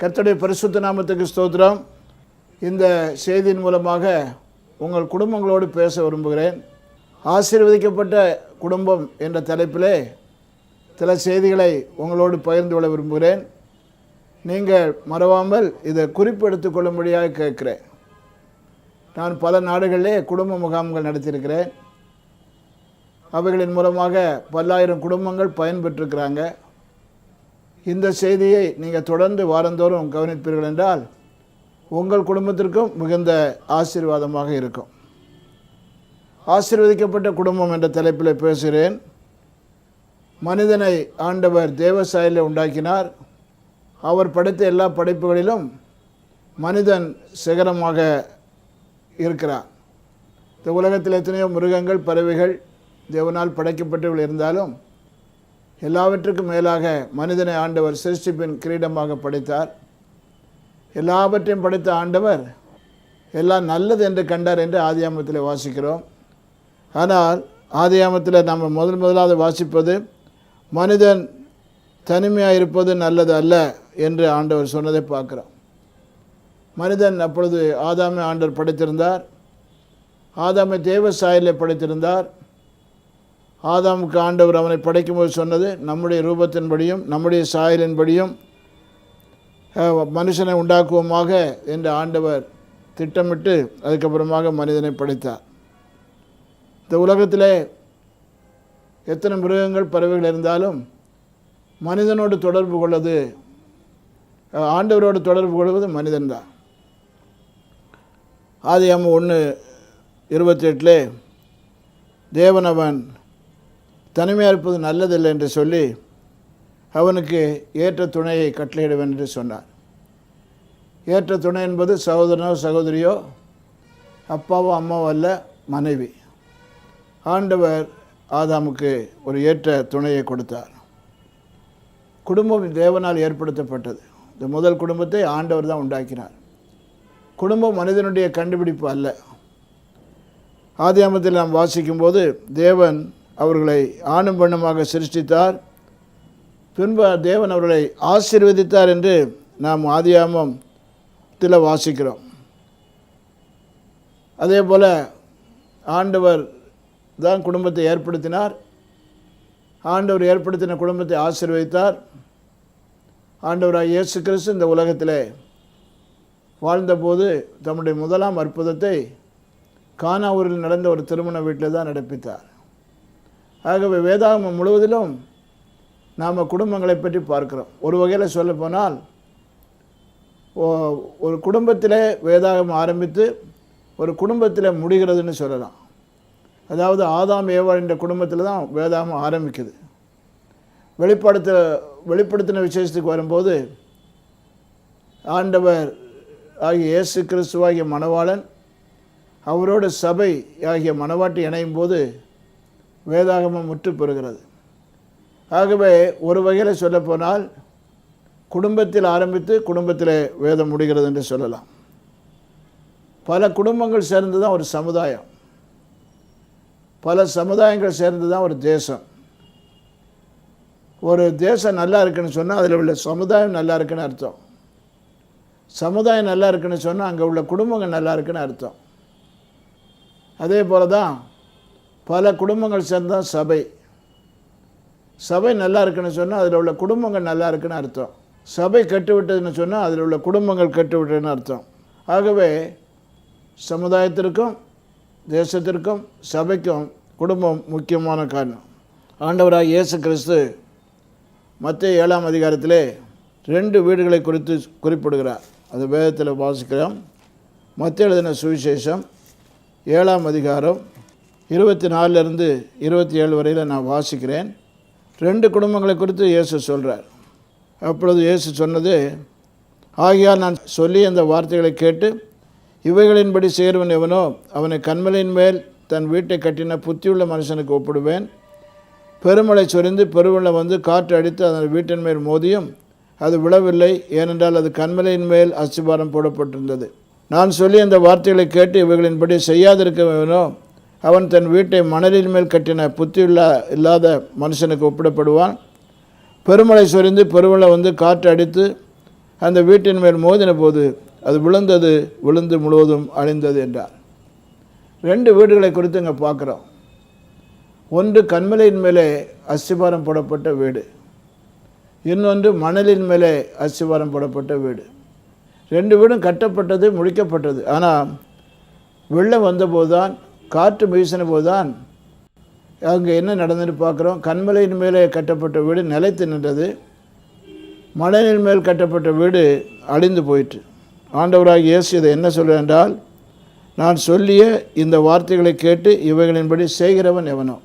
கர்த்தருடைய பரிசுத்த நாமத்துக்கு ஸ்தோத்திரம். இந்த செய்தியின் மூலமாக உங்கள் குடும்பங்களோடு பேச விரும்புகிறேன். ஆசீர்வதிக்கப்பட்ட குடும்பம் என்ற தலைப்பிலே சில செய்திகளை உங்களோடு பகிர்ந்து கொள்ள விரும்புகிறேன். நீங்கள் மறவாமல் இதை குறிப்பு எடுத்துக்கொள்ளும்படியாக கேட்குறேன். நான் பல நாடுகளிலே குடும்ப முகாம்கள் நடத்தியிருக்கிறேன். அவைகளின் மூலமாக பல்லாயிரம் குடும்பங்கள் பயன்பெற்றிருக்கிறாங்க. இந்த செய்தியை நீங்கள் தொடர்ந்து வாரந்தோறும் கவனிப்பீர்கள் என்றால் உங்கள் குடும்பத்திற்கும் மிகுந்த ஆசீர்வாதமாக இருக்கும். ஆசீர்வதிக்கப்பட்ட குடும்பம் என்ற தலைப்பில் பேசுகிறேன். மனிதனை ஆண்டவர் தேவசாயில உண்டாக்கினார். அவர் படைத்த எல்லா படைப்புகளிலும் மனிதன் சிகரமாக இருக்கிறார். இந்த உலகத்தில் எத்தனையோ மிருகங்கள் பறவைகள் தேவனால் படைக்கப்பட்டவர்கள் இருந்தாலும் எல்லாவற்றுக்கும் மேலாக மனிதனை ஆண்டவர் சிருஷ்டிப்பின் கிரீடமாக படைத்தார். எல்லாவற்றையும் படைத்த ஆண்டவர் எல்லாம் நல்லது என்று கண்டார் என்று ஆதியாமத்தில் வாசிக்கிறோம். ஆனால் ஆதியாமத்தில் நம்ம முதல் முதலாவது வாசிப்பது மனிதன் தனிமையாக இருப்பது நல்லது அல்ல என்று ஆண்டவர் சொன்னதை பார்க்குறோம். மனிதன் அப்பொழுது ஆதாமை ஆண்டவர் படைத்திருந்தார். ஆதாமை தேவ சாயலை படைத்திருந்தார். ஆதாமுக்கு ஆண்டவர் அவனை படைக்கும்போது சொன்னது நம்முடைய ரூபத்தின்படியும் நம்முடைய சாயலின்படியும் மனுஷனை உண்டாக்குவோமாக என்று ஆண்டவர் திட்டமிட்டு அதுக்கப்புறமாக மனிதனை படைத்தார். இந்த உலகத்திலே எத்தனை மிருகங்கள் பறவைகள் இருந்தாலும் மனிதனோடு தொடர்பு கொள்வது ஆண்டவரோடு தொடர்பு கொள்வது மனிதன்தான் ஆதியாம ஒன்று இருபத்தெட்டில் தேவன் அவன் தனிமையாக இருப்பது நல்லதில்லை என்று சொல்லி அவனுக்கு ஏற்ற துணையை கட்டளையிடுவேன் என்று சொன்னார். ஏற்ற துணை என்பது சகோதரனோ சகோதரியோ அப்பாவோ அம்மாவோ அல்ல மனைவி. ஆண்டவர் ஆதாமுக்கு ஒரு ஏற்ற துணையை கொடுத்தார். குடும்பம் தேவனால் ஏற்படுத்தப்பட்டது. இந்த முதல் குடும்பத்தை ஆண்டவர் தான் உண்டாக்கினார். குடும்பம் மனிதனுடைய கண்டுபிடிப்பு அல்ல. ஆதியாமத்தில் நாம் வாசிக்கும்போது தேவன் அவர்களை ஆணும் பெண்ணுமாக சிருஷ்டித்தார். பின்பு தேவன் அவர்களை ஆசீர்வதித்தார் என்று நாம் ஆதியாமம் தில வாசிக்கிறோம். அதே போல் ஆண்டவர் தான் குடும்பத்தை ஏற்படுத்தினார். ஆண்டவர் ஏற்படுத்தின குடும்பத்தை ஆசீர்வதித்தார். ஆண்டவராக இயேசு கிறிஸ்து இந்த உலகத்தில் வாழ்ந்தபோது தம்முடைய முதலாம் அற்புதத்தை கானாவூரில் நடந்த ஒரு திருமண வீட்டில் தான் நடப்பித்தார். ஆகவே வேதாகமம் முழுவதிலும் நாம் குடும்பங்களை பற்றி பார்க்கிறோம். ஒரு வகையில் சொல்லப்போனால் ஓ- ஒரு குடும்பத்திலே வேதாகம் ஆரம்பித்து ஒரு குடும்பத்தில் முடிகிறதுன்னு சொல்லலாம். அதாவது ஆதாம் ஏவாள் என்ற குடும்பத்தில் தான் வேதாகம் ஆரம்பிக்குது. வெளிப்படுத்த வெளிப்படுத்தின விசேஷத்துக்கு வரும்போது ஆண்டவர் ஆகிய இயேசு கிறிஸ்துவாகிய மணவாளன் அவரோட சபை ஆகிய மணவாட்டி இணையும் போது வேதாகமம் முற்று பெறுகிறது. ஆகவே ஒரு வகையில் சொல்லப்போனால் குடும்பத்தில் ஆரம்பித்து குடும்பத்தில் வேதம் முடிகிறது என்று சொல்லலாம். பல குடும்பங்கள் சேர்ந்து தான் ஒரு சமுதாயம். பல சமுதாயங்கள் சேர்ந்து தான் ஒரு தேசம். ஒரு தேசம் நல்லா இருக்குன்னு சொன்னால் அதில் உள்ள சமுதாயம் நல்லா இருக்குன்னு அர்த்தம். சமுதாயம் நல்லா இருக்குன்னு சொன்னால் அங்கே உள்ள குடும்பங்கள் நல்லா இருக்குன்னு அர்த்தம். அதே போல தான் பல குடும்பங்கள் சேர்ந்தால் சபை. சபை நல்லா இருக்குன்னு சொன்னால் அதில் உள்ள குடும்பங்கள் நல்லா இருக்குன்னு அர்த்தம். சபை கெட்டு விட்டதுன்னு சொன்னால் அதில் உள்ள குடும்பங்கள் கெட்டு விட்டதுன்னு அர்த்தம். ஆகவே சமுதாயத்திற்கும் தேசத்திற்கும் சபைக்கும் குடும்பம் முக்கியமான காரணம். ஆண்டவராக இயேசு கிறிஸ்து மத்திய ஏழாம் அதிகாரத்திலே ரெண்டு வீடுகளை குறித்து குறிப்பிடுகிறார். அது வேதத்தில் வாசிக்கிறோம். மத்திய எழுதின சுவிசேஷம் ஏழாம் அதிகாரம் இருபத்தி நாலுலேருந்து இருபத்தி ஏழு வரையில் நான் வாசிக்கிறேன். ரெண்டு குடும்பங்களை குறித்து இயேசு சொல்கிறார் அப்பொழுது இயேசு சொன்னது ஆகியால் நான் சொல்லி அந்த வார்த்தைகளை கேட்டு இவைகளின்படி சேர்வன் எவனோ அவனை கண்மலையின் மேல் தன் வீட்டை கட்டின புத்தியுள்ள மனுஷனுக்கு ஒப்பிடுவேன். பெருமழை சொரிந்து பெருவெள்ளம் வந்து காற்று அடித்து அதன் வீட்டின் மேல் மோதியும் அது விழவில்லை ஏனென்றால் அது கண்மலையின் மேல் அஸ்திபாரம் போடப்பட்டிருந்தது. நான் சொல்லி அந்த வார்த்தைகளை கேட்டு இவைகளின்படி செய்யாதிருக்கவனோ அவன் தன் வீட்டை மணலின் மேல் கட்டின புத்தியுள்ள இல்லாத மனுஷனுக்கு ஒப்பிடப்படுவான். பெருமழை சொரிந்து பெருவெள்ளம் வந்து காற்று அடித்து அந்த வீட்டின் மேல் மோதின போது அது விழுந்தது விழுந்து முழுவதும் அழிந்தது என்றார். ரெண்டு வீடுகளை குறித்து இங்கே பார்க்குறோம். ஒன்று கண்மலையின் மேலே அஸ்திபாரம் போடப்பட்ட வீடு. இன்னொன்று மணலின் மேலே அஸ்திபாரம் போடப்பட்ட வீடு. ரெண்டு வீடும் கட்டப்பட்டது முடிக்கப்பட்டது ஆனால் வெள்ளம் வந்தபோது தான் காற்று வீசின போது தான் அங்கே என்ன நடந்ததுன்னு பார்க்குறோம். கண்மலையின் மேலே கட்டப்பட்ட வீடு நிலைத்து நின்றது. மலையின் மேல் கட்டப்பட்ட வீடு அழிந்து போயிற்று. ஆண்டவராக இயேசு இதை என்ன சொல்ல என்றால் நான் சொல்லிய இந்த வார்த்தைகளை கேட்டு இவைகளின்படி செய்கிறவன் எவனோ.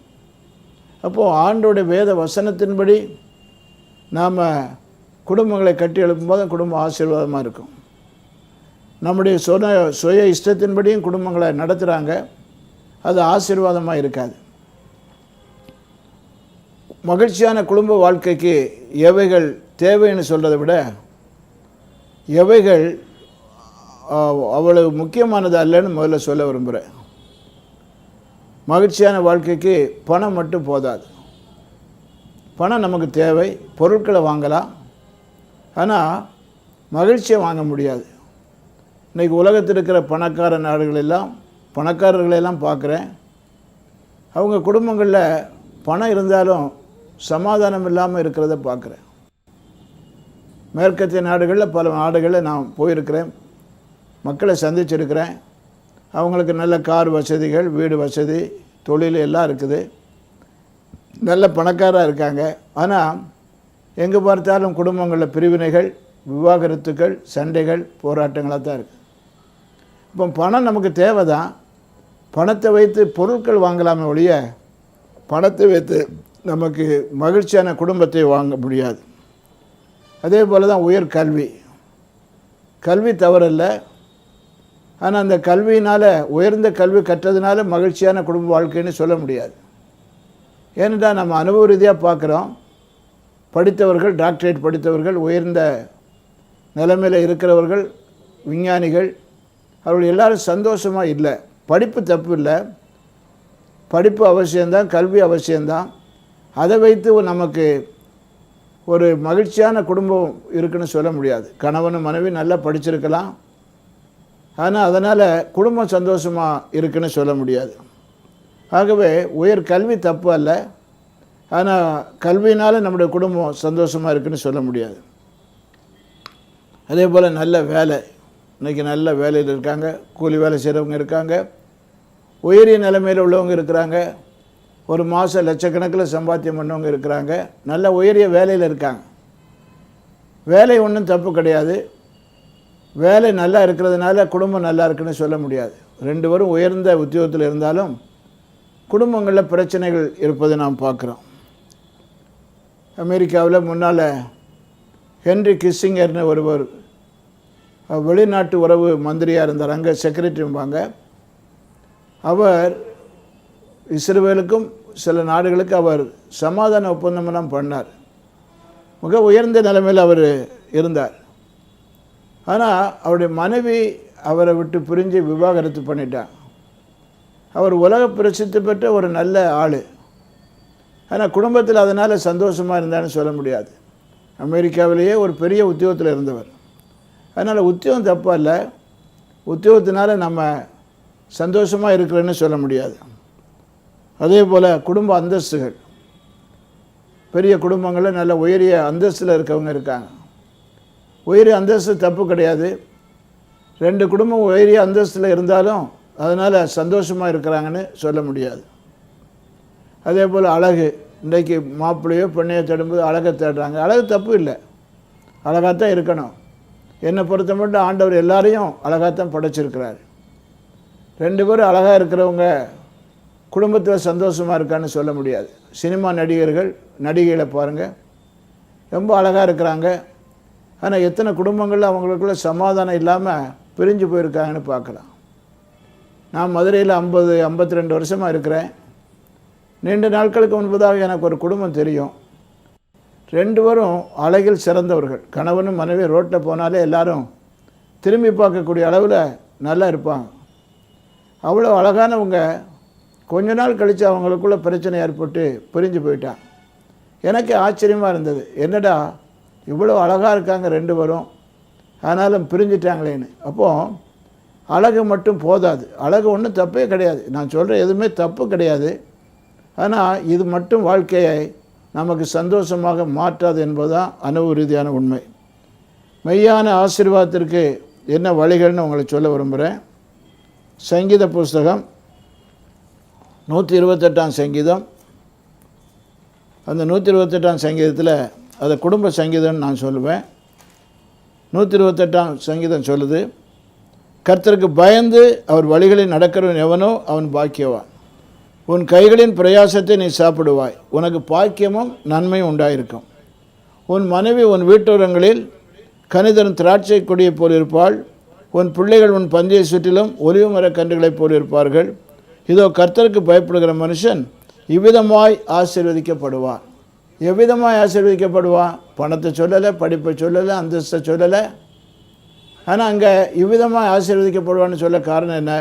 அப்போது ஆண்டோடைய வேத வசனத்தின்படி நாம் குடும்பங்களை கட்டி எழுப்பும்போது குடும்பம் ஆசீர்வாதமாக இருக்கும். நம்முடைய சொன சுய இஷ்டத்தின்படியும் குடும்பங்களை நடத்துகிறாங்க அது ஆசீர்வாதமாக இருக்காது. மகிழ்ச்சியான குடும்ப வாழ்க்கைக்கு எவைகள் தேவைன்னு சொல்கிறத விட எவைகள் அவ்வளவு முக்கியமானது அல்லன்னு முதல்ல சொல்ல விரும்புகிறேன் மகிழ்ச்சியான வாழ்க்கைக்கு பணம் மட்டும் போதாது. பணம் நமக்கு தேவை பொருட்களை வாங்கலாம். ஆனால் மகிழ்ச்சியை வாங்க முடியாது. இன்றைக்கி உலகத்தில் இருக்கிற பணக்கார நாடுகள் எல்லாம் பணக்காரர்களையெல்லாம் பார்க்குறேன். அவங்க குடும்பங்களில் பணம் இருந்தாலும் சமாதானம் இல்லாமல் இருக்கிறத பார்க்குறேன். மேற்கத்திய நாடுகளில் பல நாடுகளில் நான் போயிருக்கிறேன். மக்களை சந்திச்சிருக்கிறேன். அவங்களுக்கு நல்ல கார் வசதிகள் வீடு வசதி தொழில் எல்லாம் இருக்குது. நல்ல பணக்காராக இருக்காங்க. ஆனால் எங்கே பார்த்தாலும் குடும்பங்களில் பிரிவினைகள் விவாகரத்துக்கள் சண்டைகள் போராட்டங்களாக தான் இருக்குது. இப்போ பணம் நமக்கு தேவை தான் பணத்தை வைத்து பொருட்கள் வாங்கலாமே ஒழிய பணத்தை வைத்து நமக்கு மகிழ்ச்சியான குடும்பத்தை வாங்க முடியாது. அதே போல் தான் உயர் கல்வி. கல்வி தவறல்ல. ஆனால் அந்த கல்வியினால் உயர்ந்த கல்வி கற்றதுனால மகிழ்ச்சியான குடும்ப வாழ்க்கைன்னு சொல்ல முடியாது. ஏனென்றால் நம்ம அனுபவ ரீதியாக பார்க்குறோம் படித்தவர்கள் டாக்டரேட் படித்தவர்கள் உயர்ந்த நிலைமையில் இருக்கிறவர்கள் விஞ்ஞானிகள் அவர்கள் எல்லோரும் சந்தோஷமாக இல்லை. படிப்பு தப்பு இல்லை படிப்பு அவசியம்தான் கல்வி அவசியம்தான். அதை வைத்து நமக்கு ஒரு மகிழ்ச்சியான குடும்பம் இருக்குன்னு சொல்ல முடியாது. கணவனும் மனைவி நல்லா படிச்சிருக்கலாம். ஆனால் அதனால் குடும்பம் சந்தோஷமாக இருக்குன்னு சொல்ல முடியாது. ஆகவே உயர் கல்வி தப்பு அல்ல. ஆனால் கல்வியினால் நம்முடைய குடும்பம் சந்தோஷமாக இருக்குன்னு சொல்ல முடியாது. அதே போல் நல்ல வேலை. இன்றைக்கி நல்ல வேலையில் இருக்காங்க கூலி வேலை செய்கிறவங்க இருக்காங்க உயரிய நிலைமையில் உள்ளவங்க இருக்கிறாங்க ஒரு மாதம் லட்சக்கணக்கில் சம்பாத்தியம் பண்ணவங்க இருக்கிறாங்க நல்ல உயரிய வேலையில் இருக்காங்க. வேலை ஒன்றும் தப்பு கிடையாது. வேலை நல்லா இருக்கிறதுனால குடும்பம் நல்லா இருக்குன்னு சொல்ல முடியாது. ரெண்டு பேரும் உயர்ந்த உத்தியோகத்தில் இருந்தாலும் குடும்பங்களில் பிரச்சனைகள் இருப்பதை நாம் பார்க்குறோம். அமெரிக்காவில் முன்னால் ஹென்ரி கிஸ்ஸிங்கர்னு ஒருவர் வெளிநாட்டு உறவு மந்திரியாக இருந்தார் அங்கே செக்ரட்டரிம்பாங்க அவர் இஸ்ரேலுக்கும் சில நாடுகளுக்கு அவர் சமாதான ஒப்பந்தமெல்லாம் பண்ணார். மிக உயர்ந்த நிலைமையில் அவர் இருந்தார். ஆனால் அவருடைய மனைவி அவரை விட்டு பிரிஞ்சு விவாகரத்து பண்ணிட்டான். அவர் உலக பிரசித்தி பெற்ற ஒரு நல்ல ஆள். ஆனால் குடும்பத்தில் அதனால் சந்தோஷமாக இருந்தான்னு சொல்ல முடியாது. அமெரிக்காவிலேயே ஒரு பெரிய உத்தியோகத்தில் இருந்தவர். அதனால் உத்தியோகம் தப்பாக இல்லை உத்தியோகத்தினால நம்ம சந்தோஷமாக இருக்கிறேன்னு சொல்ல முடியாது. அதே போல் குடும்ப அந்தஸ்துகள். பெரிய குடும்பங்களில் நல்ல உயரிய அந்தஸ்தில் இருக்கவங்க இருக்காங்க. உயரிய அந்தஸ்து தப்பு கிடையாது. ரெண்டு குடும்பம் உயரிய அந்தஸ்தில் இருந்தாலும் அதனால் சந்தோஷமாக இருக்கிறாங்கன்னு சொல்ல முடியாது. அதே போல் அழகு. இன்றைக்கு மாப்பிள்ளையோ பெண்ணையோ தேடும்போது அழகை தேடுறாங்க. அழகு தப்பு இல்லை. அழகாக தான் இருக்கணும். என்னை பொறுத்த மட்டும் ஆண்டவர் எல்லாரையும் அழகாகத்தான் படைச்சிருக்கிறார். ரெண்டு பேரும் அழகாக இருக்கிறவங்க குடும்பத்தில் சந்தோஷமாக இருக்கான்னு சொல்ல முடியாது. சினிமா நடிகர்கள் நடிகைகளை பாருங்கள் ரொம்ப அழகாக இருக்கிறாங்க. ஆனால் எத்தனை குடும்பங்களில் அவங்களுக்குள்ள சமாதானம் இல்லாமல் பிரிஞ்சு போயிருக்காங்கன்னு பார்க்கலாம். நான் மதுரையில் ஐம்பது ஐம்பத்தி ரெண்டு வருஷமாக இருக்கிறேன். நீண்ட நாட்களுக்கு முன்பதாக எனக்கு ஒரு குடும்பம் தெரியும். ரெண்டு பேரும் அழகில் சிறந்தவர்கள். கணவனும் மனைவி ரோட்டில் போனாலே எல்லாரும் திரும்பி பார்க்கக்கூடிய அளவில் நல்லா இருப்பாங்க. அவ்வளோ அழகானவங்க கொஞ்ச நாள் கழித்து அவங்களுக்குள்ள பிரச்சனை ஏற்பட்டு பிரிஞ்சு போயிட்டான் எனக்கு ஆச்சரியமாக இருந்தது. என்னடா இவ்வளோ அழகாக இருக்காங்க ரெண்டு பேரும் ஆனாலும் பிரிஞ்சிட்டாங்களேன்னு. அப்போது அழகு மட்டும் போதாது. அழகு ஒன்றும் தப்பே கிடையாது. நான் சொல்கிற எதுவுமே தப்பு கிடையாது. ஆனால் இது மட்டும் வாழ்க்கையை நமக்கு சந்தோஷமாக மாற்றாது என்பதுதான் அனுபவ ரீதியான உண்மை. மெய்யான ஆசீர்வாதத்திற்கு என்ன வழிகள்னு உங்களுக்கு சொல்ல விரும்புகிறேன் சங்கீத புஸ்தகம் நூற்றி இருபத்தெட்டாம் சங்கீதம். அந்த நூற்றி இருபத்தெட்டாம் சங்கீதத்தில் அதை குடும்ப சங்கீதம்னு நான் சொல்லுவேன். நூற்றி இருபத்தெட்டாம் சங்கீதம் சொல்லுது கர்த்தருக்கு பயந்து அவர் வழிகளில் நடக்கிறவன் எவனோ அவன் பாக்கியவான். உன் கைகளின் பிரயாசத்தை நீ சாப்பிடுவாய். உனக்கு பாக்கியமும் நன்மையும் உண்டாயிருக்கும். உன் மனைவி உன் வீட்டோரங்களில் கனிதரும் திராட்சை கொடியை போல் இருப்பாள். உன் பிள்ளைகள் உன் பந்தியை சுற்றிலும் ஒலிவு மரக் கன்றுகளைப் போல் இருப்பார்கள். இதோ கர்த்தருக்கு பயப்படுகிற மனுஷன் இவ்விதமாய் ஆசீர்வதிக்கப்படுவான் எவ்விதமாய் ஆசீர்வதிக்கப்படுவான் பணத்தை சொல்லலை படிப்பை சொல்லலை அந்தஸ்தை சொல்லலை. ஆனால் அங்கே இவ்விதமாக ஆசீர்வதிக்கப்படுவான்னு சொல்ல காரணம் என்ன?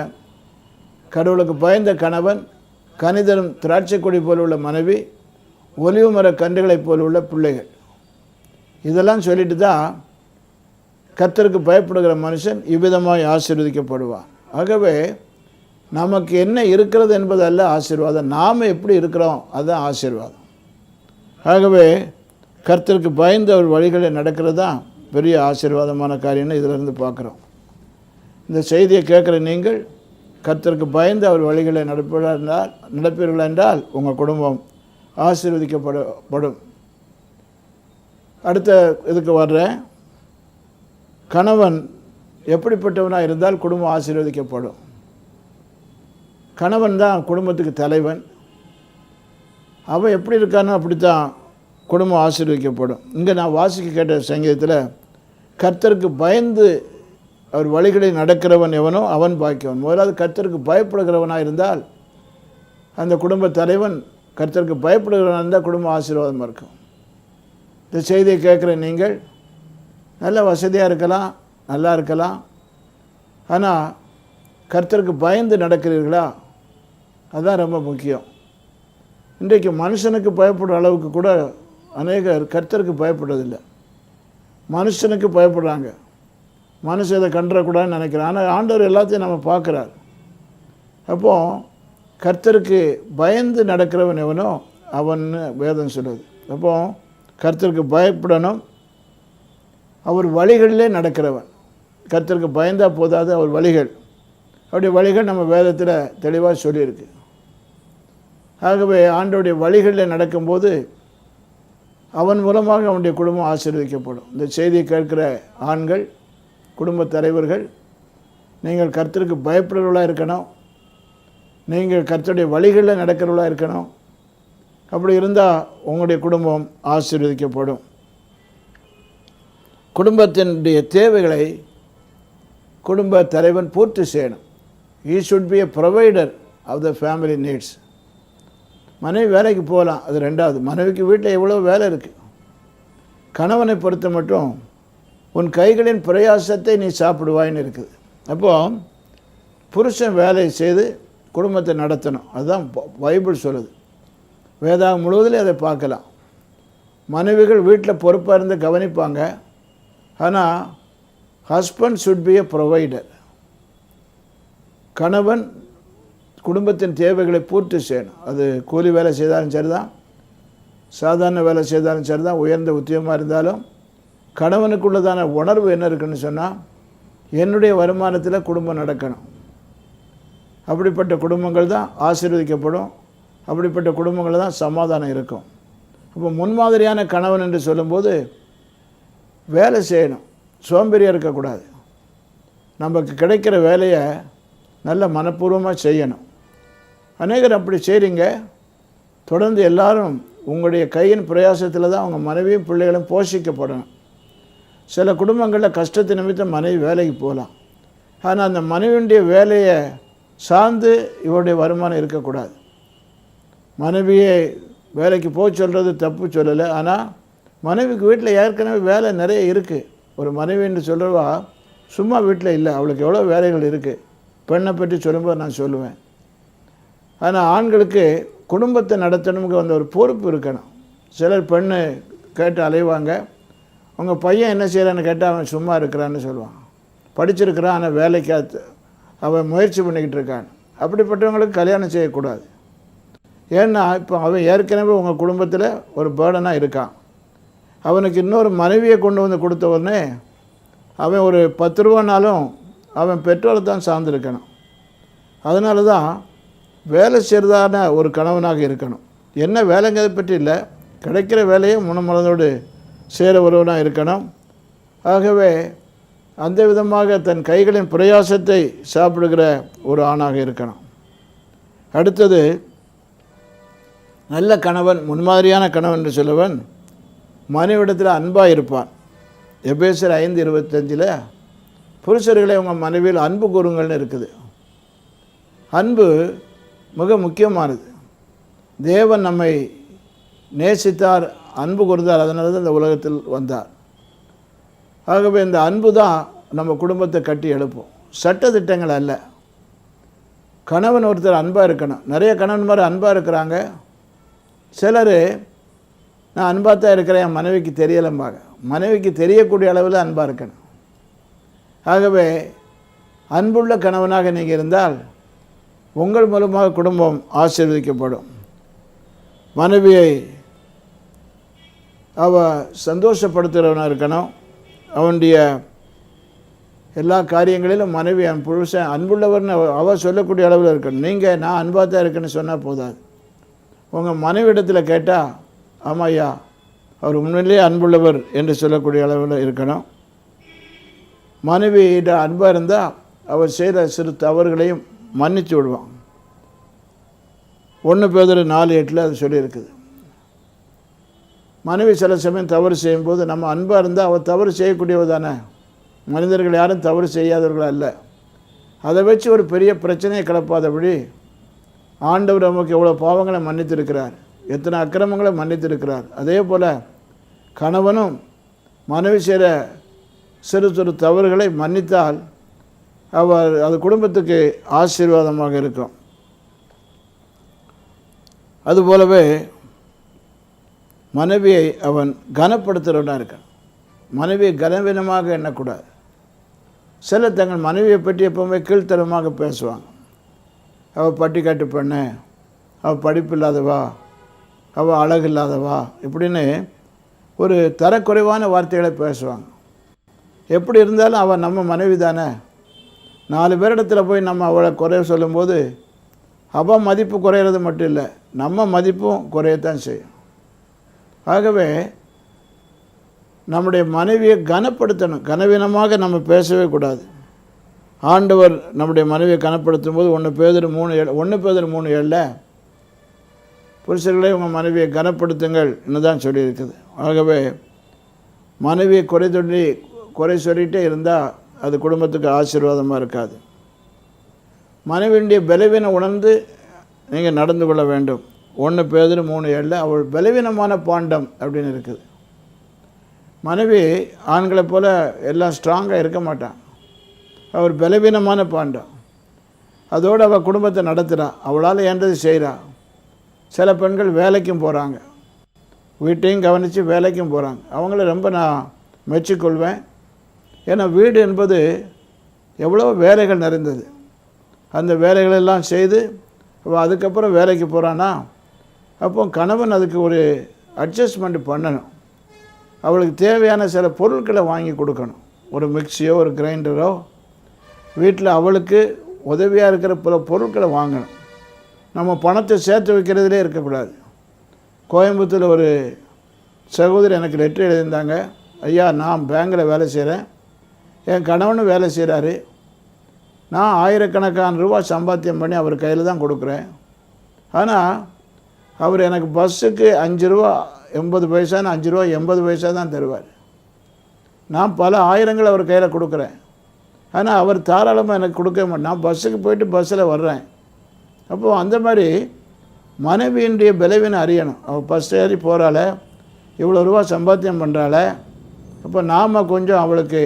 கடவுளுக்கு பயந்த கணவன் கனிதரும் திராட்சை கொடி போல் உள்ள மனைவி ஒலிவு மர கன்றுகளைப் போல் உள்ள பிள்ளைகள். இதெல்லாம் சொல்லிட்டு தான் கர்த்தருக்கு பயப்படுகிற மனுஷன் இவ்விதமாய் ஆசீர்வதிக்கப்படுவான். ஆகவே நமக்கு என்ன இருக்கிறது என்பதல்ல ஆசீர்வாதம். நாம் எப்படி இருக்கிறோம் அதுதான் ஆசீர்வாதம். ஆகவே கர்த்தருக்கு பயந்து அவர் வழிகளில் நடக்கிறது தான் பெரிய ஆசீர்வாதமான காரியம்னு இதிலிருந்து பார்க்குறோம். இந்த செய்தியை கேட்குற நீங்கள் கர்த்தருக்கு பயந்து அவர் வழிகளை நடப்பீர்களா என்றால் நடப்பீர்கள் என்றால் உங்கள் குடும்பம் ஆசீர்வதிக்கப்படும். அடுத்த இதுக்கு வர்றேன். கணவன் எப்படிப்பட்டவனாக இருந்தால் குடும்பம் ஆசீர்வதிக்கப்படும். கணவன் தான் குடும்பத்துக்கு தலைவன். அவன் எப்படி இருக்கானோ அப்படித்தான் குடும்பம் ஆசீர்வதிக்கப்படும். இங்கே நான் வாசிக்க கேட்ட சங்கீதத்தில் கர்த்தருக்கு பயந்து அவர் வழிகளை நடக்கிறவன் எவனோ அவன் பாக்கியவன். முதலாவது கர்த்தருக்கு பயப்படுகிறவனாக இருந்தால் அந்த குடும்ப தலைவன் கர்த்தருக்கு பயப்படுகிறவனாக இருந்தால் குடும்பம் ஆசீர்வாதமாக இருக்கும். இந்த செய்தியை கேட்குற நீங்கள் நல்ல வசதியாக இருக்கலாம் நல்லா இருக்கலாம். ஆனால் கர்த்தருக்கு பயந்து நடக்கிறீர்களா? அதுதான் ரொம்ப முக்கியம். இன்றைக்கு மனுஷனுக்கு பயப்படுற அளவுக்கு கூட அநேகர் கர்த்தருக்கு பயப்படுறதில்லை. மனுஷனுக்கு பயப்படுறாங்க. மனுஷன் இதை கண்டுறக்கூடாதுன்னு நினைக்கிறேன். ஆனால் ஆண்டவர் எல்லாத்தையும் நம்ம பார்க்குறார். அப்போது கர்த்தருக்கு பயந்து நடக்கிறவன் எவனோ அவன்னு வேதம் சொல்லுது. அப்போது கர்த்தருக்கு பயப்படணும். அவர் வழிகளிலே நடக்கிறவன். கர்த்தருக்கு பயந்தால் போதாது அவர் வழிகள். அவருடைய வழிகள் நம்ம வேதத்தில் தெளிவாக சொல்லியிருக்கு. ஆகவே ஆண்டோடைய வழிகளில் நடக்கும்போது அவன் மூலமாக அவனுடைய குடும்பம் ஆசீர்வதிக்கப்படும். இந்த செய்தியை கேட்கிற ஆண்கள் குடும்ப தலைவர்கள் நீங்கள் கர்த்தருக்கு பயப்படுறவர்களாக இருக்கணும். நீங்கள் கர்த்தருடைய வழிகளில் நடக்கிறவர்களாக இருக்கணும். அப்படி இருந்தால் உங்களுடைய குடும்பம் ஆசீர்வதிக்கப்படும். குடும்பத்தினுடைய தேவைகளை குடும்ப தலைவன் பூர்த்தி செய்யணும். He should be a provider of the family needs மனைவி வேலைக்கு போகலாம் அது ரெண்டாவது. மனைவிக்கு வீட்டில் எவ்வளோ வேலை இருக்குது கணவனை பொறுத்த மட்டும் உன் கைகளின் பிரயாசத்தை நீ சாப்பிடுவாயின்னு இருக்குது. அப்போது புருஷன் வேலை செய்து குடும்பத்தை நடத்தணும். அதுதான் பைபிள் சொல்லுது. வேதாகம் முழுவதிலும் அதை பார்க்கலாம். மனைவிகள் வீட்டில் பொறுப்பாக இருந்து கவனிப்பாங்க. ஆனால் husband should be a provider கணவன் குடும்பத்தின் தேவைகளை பூர்த்தி செய்யணும். அது கூலி வேலை செய்தாலும் சரிதான். சாதாரண வேலை செய்தாலும் சரிதான். உயர்ந்த உத்தியமாக இருந்தாலும் கணவனுக்குள்ளதான உணர்வு என்ன இருக்குன்னு சொன்னால் என்னுடைய வருமானத்தில் குடும்பம் நடக்கணும். அப்படிப்பட்ட குடும்பங்கள் தான் ஆசீர்வதிக்கப்படும். அப்படிப்பட்ட குடும்பங்கள் தான் சமாதானம் இருக்கும். அப்போ முன்மாதிரியான கணவன் என்று சொல்லும்போது வேலை செய்யணும். சோம்பேறியாக இருக்கக்கூடாது. நமக்கு கிடைக்கிற வேலையை நல்ல மனப்பூர்வமாக செய்யணும். அநேகர் அப்படி செய்கிறீங்க தொடர்ந்து எல்லாரும் உங்களுடைய கையின் பிரயாசத்தில் தான் அவங்க மனைவியும் பிள்ளைகளும் போஷிக்கப்படணும். சில குடும்பங்களில் கஷ்டத்தை நிமித்தம் மனைவி வேலைக்கு போகலாம். ஆனால் அந்த மனைவியுடைய வேலையை சார்ந்து இவருடைய வருமானம் இருக்கக்கூடாது. மனைவியை வேலைக்கு போக சொல்கிறது தப்பு சொல்லலை. ஆனால் மனைவிக்கு வீட்டில் ஏற்கனவே வேலை நிறைய இருக்குது ஒரு மனைவி என்று சொல்கிறவா சும்மா வீட்டில் இல்லை அவளுக்கு எவ்வளோ வேலைகள் இருக்குது பெண்ணை பற்றி சொல்லும்போது நான் சொல்லுவேன். ஆனால் ஆண்களுக்கு குடும்பத்தை நடத்தணுங்க அந்த ஒரு பொறுப்பு இருக்கணும். சிலர் பெண்ணு கேட்டு அலைவாங்க. உங்கள் பையன் என்ன செய்கிறான்னு கேட்டால் அவன் சும்மா இருக்கிறான்னு சொல்லுவான். படிச்சிருக்கிறான் ஆனால் வேலைக்காத்து அவன் முயற்சி பண்ணிக்கிட்டு இருக்கான். அப்படிப்பட்டவங்களுக்கு கல்யாணம் செய்யக்கூடாது. ஏன்னா இப்போ அவன் ஏற்கனவே உங்கள் குடும்பத்தில் ஒரு பேர்டனாக இருக்கான். அவனுக்கு இன்னொரு மனைவியை கொண்டு வந்து கொடுத்த உடனே அவன் ஒரு பத்து ரூபானாலும் அவன் பெற்றோரை தான் சார்ந்திருக்கணும். அதனால தான் வேலை செய்கிறதான ஒரு கணவனாக இருக்கணும். என்ன வேலைங்கிறத பற்றி இல்லை கிடைக்கிற வேலையை முனமனதோடு சேர ஒருவனாக இருக்கணும். ஆகவே அந்த விதமாக தன் கைகளின் பிரயாசத்தை சாப்பிடுகிற ஒரு ஆணாக இருக்கணும். அடுத்தது நல்ல கணவன் முன்மாதிரியான கணவன் என்று சொல்லுவன் மனைவிடத்தில் அன்பாக இருப்பான். எபேசர் ஐந்து இருபத்தஞ்சில் புருஷர்களை உங்கள் மனைவியில் அன்பு கூறுங்கள்னு இருக்குது. அன்பு மிக முக்கியமானது. தேவன் நம்மை நேசித்தார் அன்பு கொடுத்தார். அதனால தான் இந்த உலகத்தில் வந்தார். ஆகவே இந்த அன்பு தான் நம்ம குடும்பத்தை கட்டி எழுப்போம். சட்ட திட்டங்கள் அல்ல. கணவன் ஒருத்தர் அன்பாக இருக்கணும். நிறைய கணவன் மாதிரி அன்பாக இருக்கிறாங்க. சிலர் நான் அன்பாக தான் இருக்கிறேன். என் மனைவிக்கு தெரியலம்பாங்க. மனைவிக்கு தெரியக்கூடிய அளவில் அன்பாக இருக்கணும். ஆகவே அன்புள்ள கணவனாக நீங்கள் இருந்தால் உங்கள் மூலமாக குடும்பம் ஆசீர்வதிக்கப்படும். மனைவியை அவன் சந்தோஷப்படுத்துகிறவனாக இருக்கணும். அவனுடைய எல்லா காரியங்களிலும் மனைவி என் புருஷன் அன்புள்ளவர்னு அவ- சொல்லக்கூடிய அளவில் இருக்கணும். நீங்கள் நான் அன்பாக தான் இருக்கேன்னு சொன்னால் போதாது. உங்கள் மனைவிடத்தில் கேட்டால் ஆமாம் ஐயா அவர் உண்மையிலேயே அன்புள்ளவர் என்று சொல்லக்கூடிய அளவில் இருக்கணும். மனைவியிட அன்பாக இருந்தால் அவர் செய்கிற சிறு தவறுகளையும் மன்னித்து விடுவான். ஒன்று பேதர் நாலு எட்டில் அது சொல்லியிருக்குது. மனைவி சில சமயம் தவறு செய்யும்போது நம்ம அன்பாக இருந்தால் அவள் தவறு செய்யக்கூடியவ தானே? மனிதர்கள் யாரும் தவறு செய்யாதவர்கள் அல்ல. அதை வச்சு ஒரு பெரிய பிரச்சனையை கிளப்பாதபடி ஆண்டவர் நமக்கு எவ்வளோ பாவங்களை மன்னித்திருக்கிறார். எத்தனை அக்கிரமங்களை மன்னித்திருக்கிறார். அதே போல் கணவனும் மனைவி செய்கிற சிறு சிறு தவறுகளை மன்னித்தால் அவர் அது குடும்பத்துக்கு ஆசீர்வாதமாக இருக்கும். அதுபோலவே மனைவியை அவன் கனப்படுத்துகிறவனாக இருக்கான். மனைவியை கனவீனமாக எண்ணக்கூடாது. சில தங்கள் மனைவியை பற்றி எப்பவுமே கீழ்த்தரமாக பேசுவாங்க. அவள் பட்டிக்காட்டு பெண்ணு அவள் படிப்பு இல்லாதவா அவள் அழகு இல்லாதவா இப்படின்னு ஒரு தரக்குறைவான வார்த்தைகளை பேசுவாங்க. எப்படி இருந்தாலும் அவள் நம்ம மனைவி தானே. நாலு பேரிடத்துல போய் நம்ம அவளை குறைய சொல்லும்போது அவள் மதிப்பு குறையிறது மட்டும் இல்லை நம்ம மதிப்பும் குறையத்தான் செய்யும். ஆகவே நம்முடைய மனைவியை கனப்படுத்தணும். கனவீனமாக நம்ம பேசவே கூடாது. ஆண்டவர் நம்முடைய மனைவியை கனப்படுத்தும் போது ஒன்று பேதர் மூணு ஏழு ஒன்று பேதர் மூணு ஏழில் புருஷர்களே உங்கள் மனைவியை கனப்படுத்துங்கள் தான் சொல்லியிருக்குது. ஆகவே மனைவியை குறை சொல்லி குறை சொல்லிகிட்டே இருந்தால் அது குடும்பத்துக்கு ஆசீர்வாதமாக இருக்காது. மனைவியுடைய பலவீனம் உணர்ந்து நீங்கள் நடந்து கொள்ள வேண்டும். ஒன்று பேதர் மூணு ஏழில் அவள் பலவீனமான பாண்டம் அப்படின்னு இருக்குது. மனைவி ஆண்களை போல் எல்லாம் ஸ்ட்ராங்காக இருக்க மாட்டான் அவர் பலவீனமான பாண்டம். அதோடு அவள் குடும்பத்தை நடத்துகிறான் அவளால் ஏன்றது செய்கிறான் சில பெண்கள் வேலைக்கும் போகிறாங்க வீட்டையும் கவனித்து வேலைக்கும் போகிறாங்க அவங்கள ரொம்ப நான் மெச்சிக்கொள்வேன். ஏன்னா வீடு என்பது எவ்வளோ வேலைகள் நிறைந்தது. அந்த வேலைகளெல்லாம் செய்து அதுக்கப்புறம் வேலைக்கு போகிறான்னா அப்போ கணவன் அதுக்கு ஒரு அட்ஜஸ்ட்மெண்ட் பண்ணணும். அவளுக்கு தேவையான சில பொருட்களை வாங்கி கொடுக்கணும். ஒரு மிக்சியோ ஒரு கிரைண்டரோ வீட்டில் அவளுக்கு உதவியாக இருக்கிற பல பொருட்களை வாங்கணும். நம்ம பணத்தை சேர்த்து வைக்கிறதுலே இருக்கக்கூடாது. கோயம்புத்தூரில் ஒரு சகோதரி எனக்கு லெட்டர் எழுதியிருந்தாங்க. ஐயா நான் பேங்கில் வேலை செய்கிறேன் என் கணவனும் வேலை செய்கிறாரு நான் ஆயிரக்கணக்கான ரூபா சம்பாத்தியம் பண்ணி அவர் கையில் தான் கொடுக்குறேன். ஆனால் அவர் எனக்கு பஸ்ஸுக்கு அஞ்சு ரூபா எண்பது பைசான்னு அஞ்சு ரூபா எண்பது பைசா தான் தருவார். நான் பல ஆயிரங்கள் அவர் கையில் கொடுக்குறேன். ஆனால் அவர் தாராளமாக எனக்கு கொடுக்க மாட்டேன் நான் பஸ்ஸுக்கு போயிட்டு பஸ்ஸில் வர்றேன். அப்போது அந்த மாதிரி மனைவியினுடைய பலவீனம் அறியணும். அவள் பஸ் ஏறி போகிறாள இவ்வளோ ரூபா சம்பாத்தியம் பண்ணுறாள அப்போ நாம் கொஞ்சம் அவளுக்கு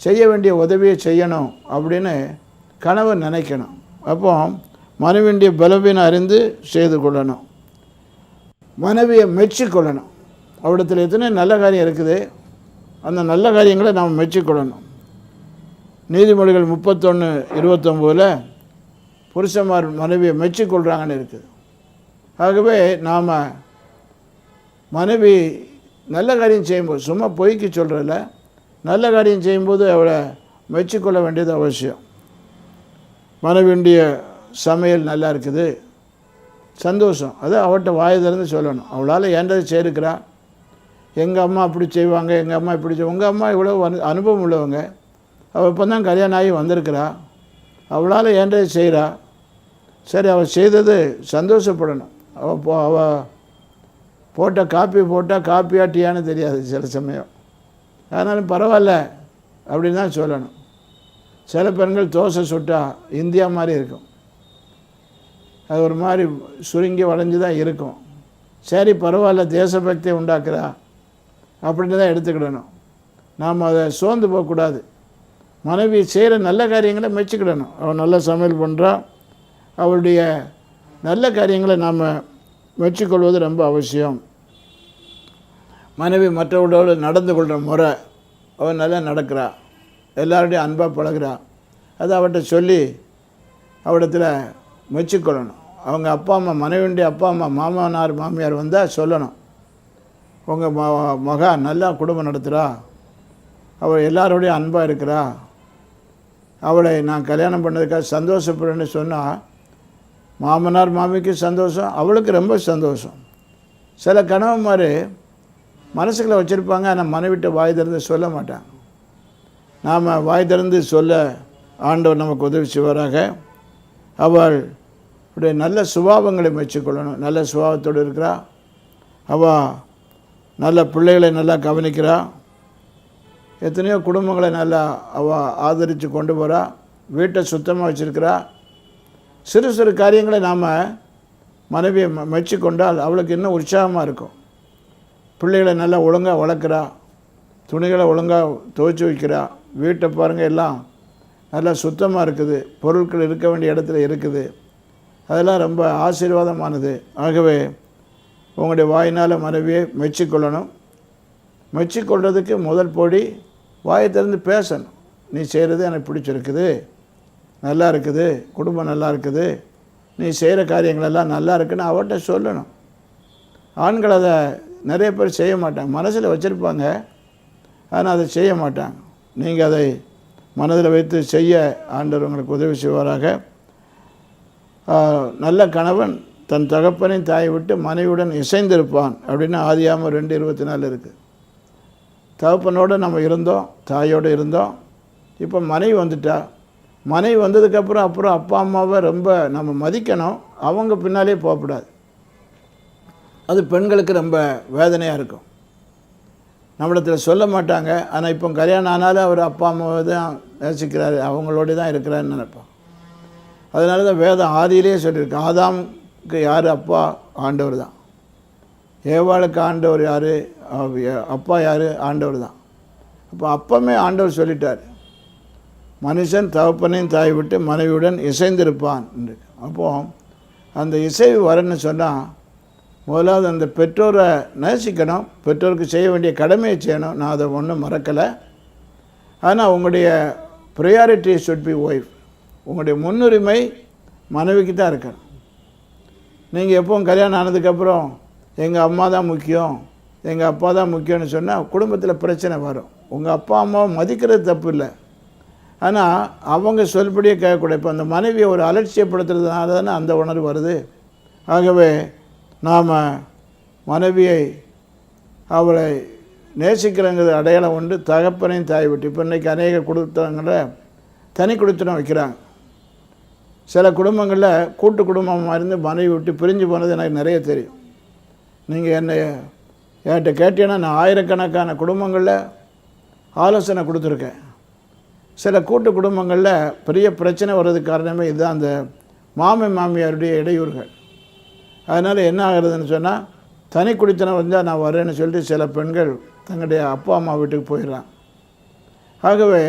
செய்ய வேண்டிய உதவியை செய்யணும் அப்படின்னு கணவன் நினைக்கணும். அப்போ மனைவியுடைய பலவீனம் அறிந்து செய்து கொள்ளணும். மனைவியை மெச்சிக்கொள்ளணும். அவடத்தில் எத்தனை நல்ல காரியம் இருக்குது? அந்த நல்ல காரியங்களை நாம் மெச்சிக்கொள்ளணும். நீதிமொழிகள் முப்பத்தொன்று இருபத்தொம்போதில் புருஷன்மார் மனைவியை மெச்சிக்கொள்கிறாங்கன்னு இருக்குது. ஆகவே நாம் மனைவி நல்ல காரியம் செய்யும்போது சும்மா பொய்க்கு சொல்கிறதில்ல நல்ல காரியம் செய்யும்போது அவளை மெச்சிக்கொள்ள வேண்டியது அவசியம். மனைவியுடைய சமையல் நல்லா இருக்குது. சந்தோஷம். அது அவட்ட வாயை திறந்து சொல்லணும். அவளால் ஏன்றது செய்திருக்கிறா எங்கள் அம்மா அப்படி செய்வாங்க எங்கள் அம்மா இப்படி செய்வாங்க உங்கள் அம்மா இவ்வளோ அனு அனுபவம் உள்ளவங்க. அவள் இப்போ தான் கல்யாணம் ஆகி வந்திருக்கிறா. அவளால் ஏன்றது செய்கிறா சரி அவள் செய்தது சந்தோஷப்படணும். அவள் போ அவள் போட்ட காப்பி போட்டால் காப்பியா டீயான்னு தெரியாது சில சமயம். அதனாலும் பரவாயில்ல அப்படின்னு தான் சொல்லணும். சில பெண்கள் தோசை சுட்டா இந்தியா மாதிரி இருக்கும். அது ஒரு மாதிரி சுருங்கி வளைஞ்சு தான் இருக்கும். சரி பரவாயில்ல தேசபக்தியை உண்டாக்குறா அப்படின்னு தான் எடுத்துக்கிடணும். நாம் அதை சோர்ந்து போகக்கூடாது. மனைவி செய்கிற நல்ல காரியங்களை மெச்சிக்கிடணும் அவள் நல்ல சமையல் பண்ணுறா அவளுடைய நல்ல காரியங்களை நாம் மெச்சிக்கொள்வது ரொம்ப அவசியம். மனைவி மற்றவர்களோடு நடந்து கொள்கிற முறை அவள் நல்லா நடக்கிறா எல்லாருடைய அன்பாக பழகிறா. அதை அவட்ட சொல்லி அவடத்தில் முயற்சிக்கொள்ளணும். அவங்க அப்பா அம்மா மனைவியுடைய அப்பா அம்மா மாமனார் மாமியார் வந்தால் சொல்லணும். உங்கள் ம மகா நல்லா குடும்பம் நடத்துகிறா அவள் எல்லாரோடையும் அன்பாக இருக்கிறா. அவளை நான் கல்யாணம் பண்ணதுக்காக சந்தோஷப்படுறேன்னு சொன்னால் மாமனார் மாமிக்கு சந்தோஷம் அவளுக்கு ரொம்ப சந்தோஷம். சில கணவன்மார் மனசுக்குள்ள வச்சுருப்பாங்க ஆனால் மனைவிட்ட வாய் திறந்து சொல்ல மாட்டாங்க. நாம் வாய் திறந்து சொல்ல ஆண்டவர் நமக்கு உதவி செய்வாராக. அவள் இப்படி நல்ல சுபாவங்களை மெச்சிக்கொள்ளணும் நல்ல சுபாவத்தோடு இருக்கிறா. அவள் நல்ல பிள்ளைகளை நல்லா கவனிக்கிறா. எத்தனையோ குடும்பங்களை நல்லா அவள் ஆதரித்து கொண்டு போகிறா வீட்டை சுத்தமாக வச்சுருக்கிறா. சிறு சிறு காரியங்களை நாம் மனைவியை ம- மெச்சிக்கொண்டால் அவளுக்கு இன்னும் உற்சாகமாக இருக்கும். பிள்ளைகளை நல்லா ஒழுங்காக வளர்க்குறா. துணிகளை ஒழுங்காக துவைச்சி வைக்கிறா. வீட்டை பாருங்கள் எல்லாம் நல்லா சுத்தமாக இருக்குது. பொருட்கள் இருக்க வேண்டிய இடத்துல இருக்குது. அதெல்லாம் ரொம்ப ஆசீர்வாதமானது. ஆகவே உங்களுடைய வாயினால் மனைவியை மெச்சிக்கொள்ளணும். மெச்சிக்கொள்றதுக்கு முதல் பொடி வாயை திறந்து பேசணும். நீ செய்கிறது எனக்கு பிடிச்சிருக்குது. நல்லா இருக்குது. குடும்பம் நல்லா இருக்குது. நீ செய்கிற காரியங்களெல்லாம் நல்லா இருக்குன்னு அவட்ட சொல்லணும். ஆண்கள் அதை நிறைய பேர் செய்ய மாட்டாங்க. மனசில் வச்சுருப்பாங்க. ஆனால் அதை செய்ய மாட்டாங்க. நீங்கள் அதை மனதில் வைத்து செய்ய ஆண்டவர் உங்களுக்கு உதவி செய்வாராக. நல்ல கணவன் தன் தகப்பனை தாயை விட்டு மனைவியுடன் இசைந்திருப்பான் அப்படின்னு ஆதியாம ரெண்டு இருபத்தி நாலு இருக்குது தகப்பனோடு நம்ம இருந்தோம் தாயோடு இருந்தோம். இப்போ மனைவி வந்துட்டா மனைவி வந்ததுக்கப்புறம் அப்புறம் அப்பா அம்மாவை ரொம்ப நம்ம மதிக்கணும் அவங்க பின்னாலே போகக்கூடாது. அது பெண்களுக்கு ரொம்ப வேதனையாக இருக்கும். நம்மளத்தில் சொல்ல மாட்டாங்க ஆனால் இப்போ கல்யாணம் ஆனாலும் அவர் அப்பா அம்மாவை தான் நேசிக்கிறாரு அவங்களோட தான் இருக்கிறாருன்னு நினைப்போம். அதனால தான் வேதம் ஆதியிலேயே சொல்லியிருக்கு. ஆதாமுக்கு யார்? அப்பா ஆண்டவர் தான் ஏவாளுக்கு ஆண்டவர் யார்? அப்பா யார்? ஆண்டவர் தான் அப்போ அப்பமே ஆண்டவர் சொல்லிட்டார். மனுஷன் தகப்பனையும் தாய் விட்டு மனைவியுடன் இசைந்திருப்பான் என்று. அப்போ அந்த இசைவு வரன்னு சொன்னால் முதலாவது அந்த பெற்றோரை நேசிக்கணும். பெற்றோருக்கு செய்ய வேண்டிய கடமையை செய்யணும். நான் அதை ஒன்றும் மறக்கலை. ஆனால் உங்களுடைய ப்ரையாரிட்டி ஷுட் பி ஒய்ஃப் உங்களுடைய முன்னுரிமை மனைவிக்கு தான் இருக்கணும். நீங்கள் எப்போவும் கல்யாணம் ஆனதுக்கப்புறம் எங்கள் அம்மா தான் முக்கியம் எங்கள் அப்பா தான் முக்கியம்னு சொன்னால் குடும்பத்தில் பிரச்சனை வரும். உங்கள் அப்பா அம்மாவை மதிக்கிறது தப்பு இல்லை. ஆனால் அவங்க சொல்படியே கேட்கக்கூடாது. இப்போ அந்த மனைவியை ஒரு அலட்சியப்படுத்துறதுனால தானே அந்த உணர்வு வருது. ஆகவே நாம் மனைவியை அவளை நேசிக்கிறங்கிறது அடையாளம் உண்டு. தகப்பனையும் தாய் விட்டு. இப்போ இன்றைக்கி அநேக குடும்பங்களை தனி குடுத்தனம் வைக்கிறாங்க. சில குடும்பங்களில் கூட்டு குடும்பமாக இருந்து மனைவி விட்டு பிரிஞ்சு போனது எனக்கு நிறைய தெரியும். நீங்கள் என்னை என்கிட்ட கேட்டீங்கன்னா நான் ஆயிரக்கணக்கான குடும்பங்களில் ஆலோசனை கொடுத்துருக்கேன். சில கூட்டு குடும்பங்களில் பெரிய பிரச்சனை வர்றதுக்கு காரணமே இதுதான் அந்த மாமன் மாமியாருடைய இடையூறுகள். அதனால் என்ன ஆகுறதுன்னு சொன்னால் தனி குடித்தனம் வந்தால் நான் வரேன்னு சொல்லிட்டு சில பெண்கள் தங்களுடைய அப்பா அம்மா வீட்டுக்கு போயிடுறான் ஆகவே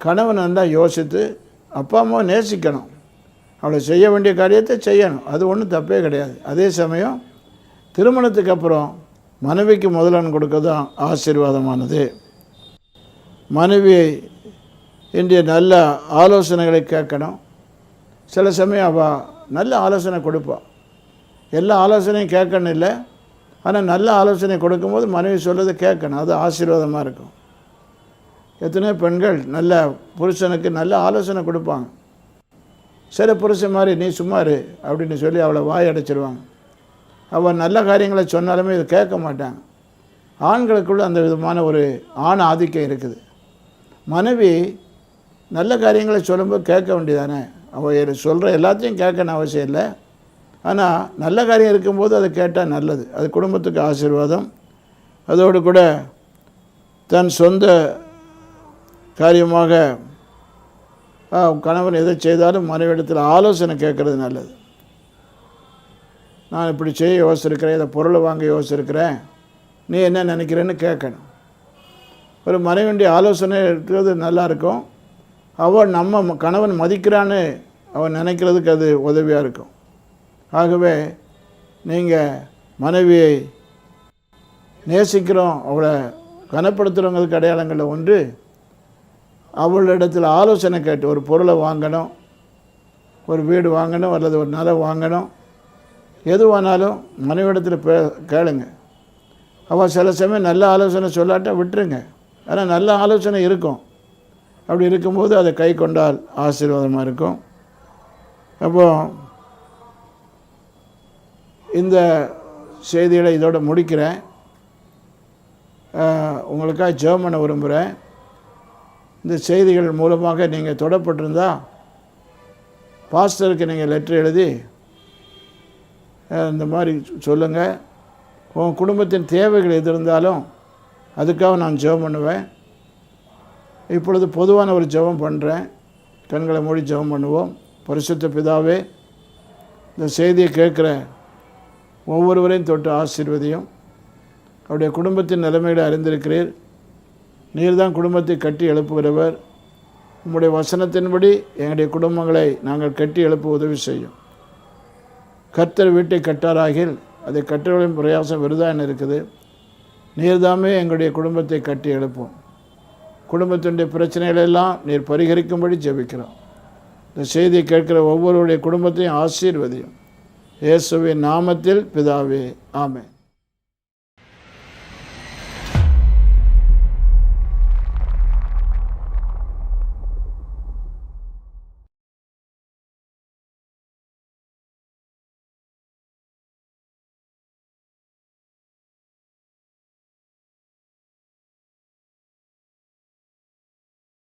கணவன் வந்தால் யோசித்து அப்பா அம்மாவை நேசிக்கணும். அவளை செய்ய வேண்டிய காரியத்தை செய்யணும். அது ஒன்றும் தப்பே கிடையாது. அதே சமயம் திருமணத்துக்கு அப்புறம் மனைவிக்கு முதலன் கொடுக்க தான் ஆசீர்வாதமானது. மனைவி இன்றைய நல்ல ஆலோசனைகளை கேட்கணும். சில சமயம் அவள் நல்ல ஆலோசனை கொடுப்பாள் எல்லா ஆலோசனையும் கேட்கணும் இல்லை. ஆனால் நல்ல ஆலோசனை கொடுக்கும்போது மனைவி சொல்கிறது கேட்கணும். அது ஆசீர்வாதமாக இருக்கும். எத்தனையோ பெண்கள் நல்ல புருஷனுக்கு நல்ல ஆலோசனை கொடுப்பாங்க. சில புருஷன் மாதிரி நீ சும்மாரு அப்படின்னு சொல்லி அவளை வாய் அடைச்சிருவாங்க. அவள் நல்ல காரியங்களை சொன்னாலுமே இதை கேட்க மாட்டாங்க. ஆண்களுக்குள்ள அந்த விதமான ஒரு ஆண் ஆதிக்கம் இருக்குது. மனைவி நல்ல காரியங்களை சொல்லும்போது கேட்க வேண்டியதானே? அவள் சொல்கிற எல்லாத்தையும் கேட்கணும் அவசியம் இல்லை. ஆனால் நல்ல காரியம் இருக்கும்போது அதை கேட்டால் நல்லது. அது குடும்பத்துக்கு ஆசீர்வாதம். அதோடு கூட தன் சொந்த காரியமாக கணவன் எதை செய்தாலும் மனைவிடத்தில் ஆலோசனை கேட்குறது நல்லது. நான் இப்படி செய்ய யோசிச்சிருக்கிறேன் இதை பொருளை வாங்க யோசிச்சிருக்கிறேன். நீ என்ன நினைக்கிறேன்னு கேட்கணும். ஒரு மனைவியுடைய ஆலோசனை இருக்கிறது நல்லா இருக்கும் அவள் நம்ம ம- கணவன் மதிக்கிறான்னு அவன் நினைக்கிறதுக்கு அது உதவியாக இருக்கும். ஆகவே நீங்கள் மனைவியை நேசிக்கிறோம் அவளை கனப்படுத்துகிறவங்களுக்கு அடையாளங்களில் ஒன்று அவளிடத்தில் ஆலோசனை கேட்டு ஒரு பொருளை வாங்கணும் ஒரு வீடு வாங்கணும் அல்லது ஒரு நிலம் வாங்கணும் எதுவானாலும் மனைவிடத்தில் பே கேளுங்க. அவள் சில சமயம் நல்ல ஆலோசனை சொல்லாட்டா விட்டுருங்க. ஆனால் நல்ல ஆலோசனை இருக்கும். அப்படி இருக்கும்போது அதை கை கொண்டால் ஆசீர்வாதமாக இருக்கும். அப்போ இந்த செய்திகளை இதோடு முடிக்கிறேன். உங்களுக்காக ஜெபம் பண்ண விரும்புகிறேன் இந்த செய்திகள் மூலமாக நீங்கள் தொடப்பட்டிருந்தா பாஸ்டருக்கு நீங்கள் லெட்ரு எழுதி இந்த மாதிரி சொல்லுங்கள் உன் குடும்பத்தின் தேவைகள் எது இருந்தாலும் அதுக்காக நான் ஜெபம் பண்ணுவேன். இப்பொழுது பொதுவான ஒரு ஜெபம் பண்ணுறேன் கண்களை மூடி ஜெபம் பண்ணுவோம். பரிசுத்த பிதாவே இந்த செய்தியை கேட்குற ஒவ்வொருவரையும் தொட்டு ஆசீர்வதியும். அவருடைய குடும்பத்தின் நிலைமைகளை அறிந்திருக்கிறீர். நீர்தான் குடும்பத்தை கட்டி எழுப்புகிறவர். உம்முடைய வசனத்தின்படி எங்களுடைய குடும்பங்களை நாங்கள் கட்டி எழுப்ப உதவி செய்யும். கர்த்தர் வீட்டை கட்டாராகில் அதை கட்டுகளின் பிரயாசம் விருதான்னு இருக்குது நீர்தாமே எங்களுடைய குடும்பத்தை கட்டி எழுப்போம். குடும்பத்தினுடைய பிரச்சனைகளெல்லாம் நீர் பரிகரிக்கும்படி ஜெபிக்கிறோம். இந்த செய்தியை கேட்கிற ஒவ்வொருடைய குடும்பத்தையும் ஆசீர்வதியும். இயேசுவின் நாமத்தில் பிதாவே ஆமே